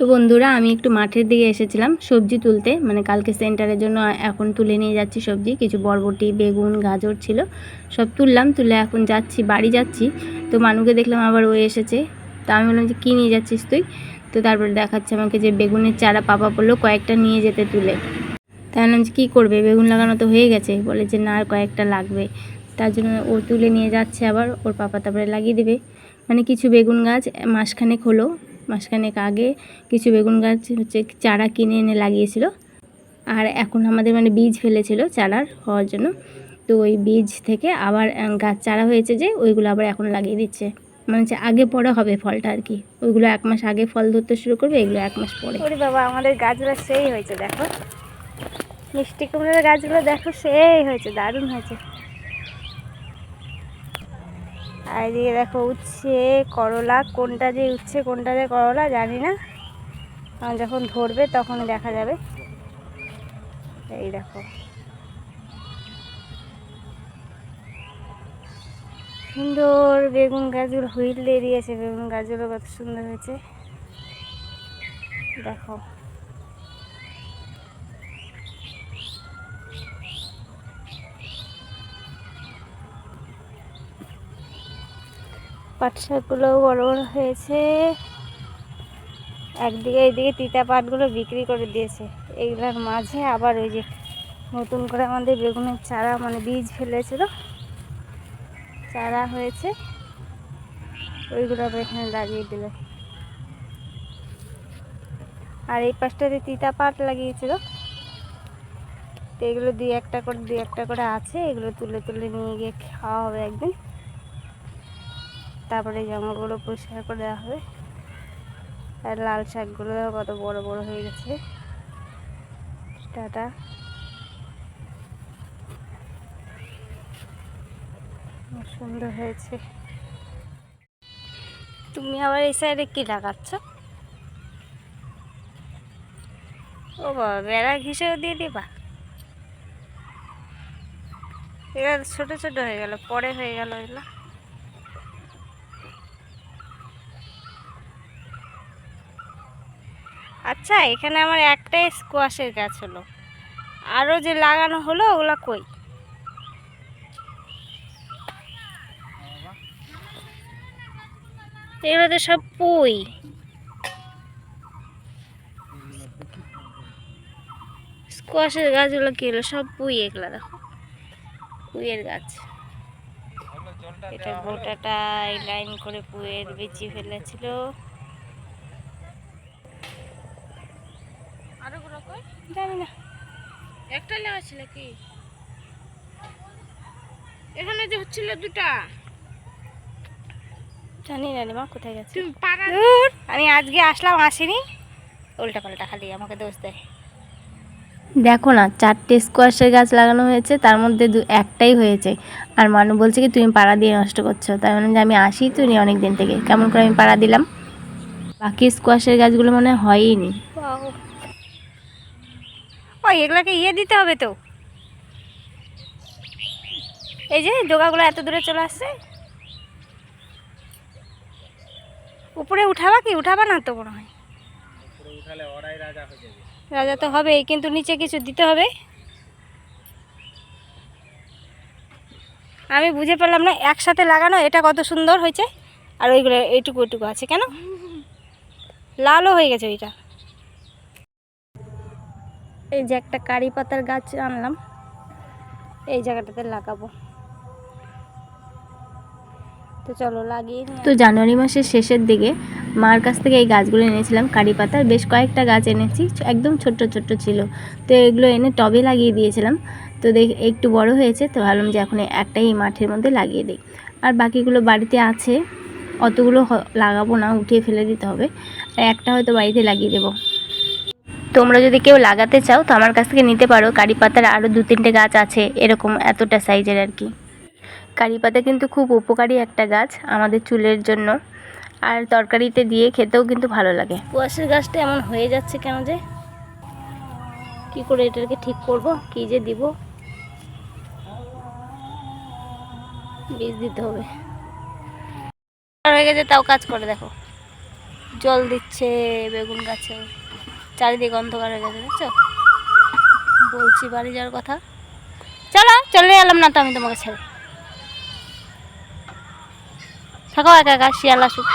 তো বন্ধুরা, আমি একটু মাঠের দিকে এসেছিলাম সবজি তুলতে। মানে কালকে সেন্টারের জন্য এখন তুলে নিয়ে যাচ্ছি সবজি। কিছু বরবটি, বেগুন, গাজর ছিল, সব তুললাম। তুলে এখন যাচ্ছি, বাড়ি যাচ্ছি। তো মানুকে দেখলাম আবার ও এসেছে। তা আমি বললাম যে, কী নিয়ে যাচ্ছিস তুই? তো তারপরে দেখাচ্ছে আমাকে যে বেগুনের চারা পাপা বলল, কয়েকটা নিয়ে যেতে তুলে। তাই বললাম যে, কী করবে? বেগুন লাগানো তো হয়ে গেছে। বলে যে, না, আর কয়েকটা লাগবে। তার জন্য ও তুলে নিয়ে যাচ্ছে আবার। ওর পাপা তারপরে লাগিয়ে দেবে। মানে কিছু বেগুন গাছ মাসখানেক হলো। মাসখানেক আগে কিছু বেগুন গাছ হচ্ছে চারা কিনে এনে লাগিয়েছিল। আর এখন আমাদের মানে বীজ ফেলেছিল চারার হওয়ার জন্য। তো ওই বীজ থেকে আবার গাছ চারা হয়েছে যে ওইগুলো আবার এখন লাগিয়ে দিচ্ছে। মানে হচ্ছে আগে পরে হবে ফলটা আর কি। ওইগুলো এক মাস আগে ফল ধরতে শুরু করবে, এগুলো এক মাস পরে। বাবা, আমাদের গাছগুলো সেই হয়েছে, দেখো। মিষ্টি কুমড়োর গাছগুলো দেখো, সেই হয়েছে, দারুণ হয়েছে। আর এদিকে দেখো উচ্ছে, করলা, কোনটা যে উচ্ছে, কোনটা যে করলা, জানি না। যখন ধরবে তখন দেখা যাবে। এই দেখো। সুন্দর বেগুন গাছগুলো হুইল দিয়ে দিয়েছে। বেগুন গাছগুলো কত সুন্দর হয়েছে। দেখো। পাট শাকগুলোও বড় বড় হয়েছে। একদিকে এইদিকে তিতা পাটগুলো বিক্রি করে দিয়েছে। এইগুলোর মাঝে আবার ওই যে নতুন করে আমাদের বেগুনের চারা মানে বীজ ফেলেছিল, চারা হয়েছে। ওইগুলো আবার এখানে লাগিয়ে দিল। আর এই পাশটাতে তিতা পাট লাগিয়েছিল। তো এগুলো দুই একটা করে, দুই একটা করে আছে। এগুলো তুলে তুলে নিয়ে গিয়ে খাওয়া হবে একদিন। তারপরে জঙ্গলগুলো পরিষ্কার করে দেওয়া হবে। আর লাল শাকগুলো কত বড় বড় হয়ে গেছে। টাটা। সুন্দর হয়েছে। তুমি আবার এই সাইডে কি লাগাচ্ছ? ও বাবা, বেড়া ঘিসেও দিয়ে দিবা? এগুলো ছোট ছোট হয়ে গেল, পরে হয়ে গেল এগুলো। আচ্ছা এখানে আমার একটাই স্কোয়াশের গাছ হলো। আরও যে লাগানো হলো, ওগুলো কই? এগুলো তো সব পুই। স্কোয়াশের গাছগুলো কি হলো? সব পুই এগুলো, দেখো। পুইয়ের গাছ। এটা গোটাটা এই লাইন করে পুয়ের বিচি ফেলেছিল আরও গুলো কই জানি না একটা লাগাছিল কি এখানে যে হচ্ছিল দুটা। জানি না মা কোথায় গেছে? তুমি পাড়া আমি আজকে আসলাম আসিনি। উল্টা পাল্টা খালি আমাকে দোষ দেয়। দেখো না চারটে স্কোয়াশের গাছ লাগানো হয়েছে তার মধ্যে দু একটাই হয়েছে। আর মানু বলছে কি তুমি পাড়া দিয়ে নষ্ট করছ। তাই মানে যে আমি আসি তো নি অনেক দিন থেকে। কেমন করে আমি পাড়া দিলাম? বাকি স্কোয়াশের গাছগুলো মনে হয়ই নি। ওই এগুলোকে ইয়ে দিতে হবে তো। এই যে ডোকাগুলো এত দূরে চলে আসছে। উপরে উঠাবা কি? উঠাবা না তো মনে হয়। রাজা তো হবে কিন্তু নিচে কিছু দিতে হবে। আমি বুঝে পেলাম না একসাথে লাগানো এটা কত সুন্দর হয়েছে। আর ওইগুলো এইটুকু ওইটুকু আছে কেন? লালও হয়ে গেছে ওইটা। এই যে একটা কারি পাতার গাছ আনলাম। এই জায়গাটাতে লাগাবো। তো চলো লাগিয়ে তো জানুয়ারি মাসের শেষের দিকে মার কাছ থেকে এই গাছগুলো এনেছিলাম, কারি পাতার। বেশ কয়েকটা গাছ এনেছি একদম ছোট্ট ছোট্ট ছিল। তো এগুলো এনে টবে লাগিয়ে দিয়েছিলাম। তো দেখ, একটু বড় হয়েছে, তো ভাবলাম যে এখন একটাই এই মাঠের মধ্যে লাগিয়ে দিই। আর বাকিগুলো বাড়িতে আছে, অতগুলো লাগাবো না, উঠিয়ে ফেলে দিতে হবে। আর একটা হয়তো বাড়িতে লাগিয়ে দেবো। তোমরা যদি কেউ লাগাতে চাও তো আমার কাছ থেকে নিতে পারো। কারি পাতার আরও দু তিনটে গাছ আছে, এরকম এতটা সাইজের আর কি। কারি পাতা কিন্তু খুব উপকারী একটা গাছ আমাদের চুলের জন্য। আর তরকারিতে দিয়ে খেতেও কিন্তু ভালো লাগে। কুয়াশের গাছটা এমন হয়ে যাচ্ছে কেন যে? কি করে এটাকে ঠিক করব? কি যে দিব? বীজ দিতে হবে। হয়ে গেছে, তাও কাজ করে দেখো। জল দিচ্ছে বেগুন গাছে। চারিদিকে অন্ধকার হয়ে গেছে বুঝছ বলছি বাড়ি যাওয়ার কথা। চলো, চলে এলাম না তো, আমি তোমাকে ছেড়ে। থাকো একা একা, শিয়াল আসুক।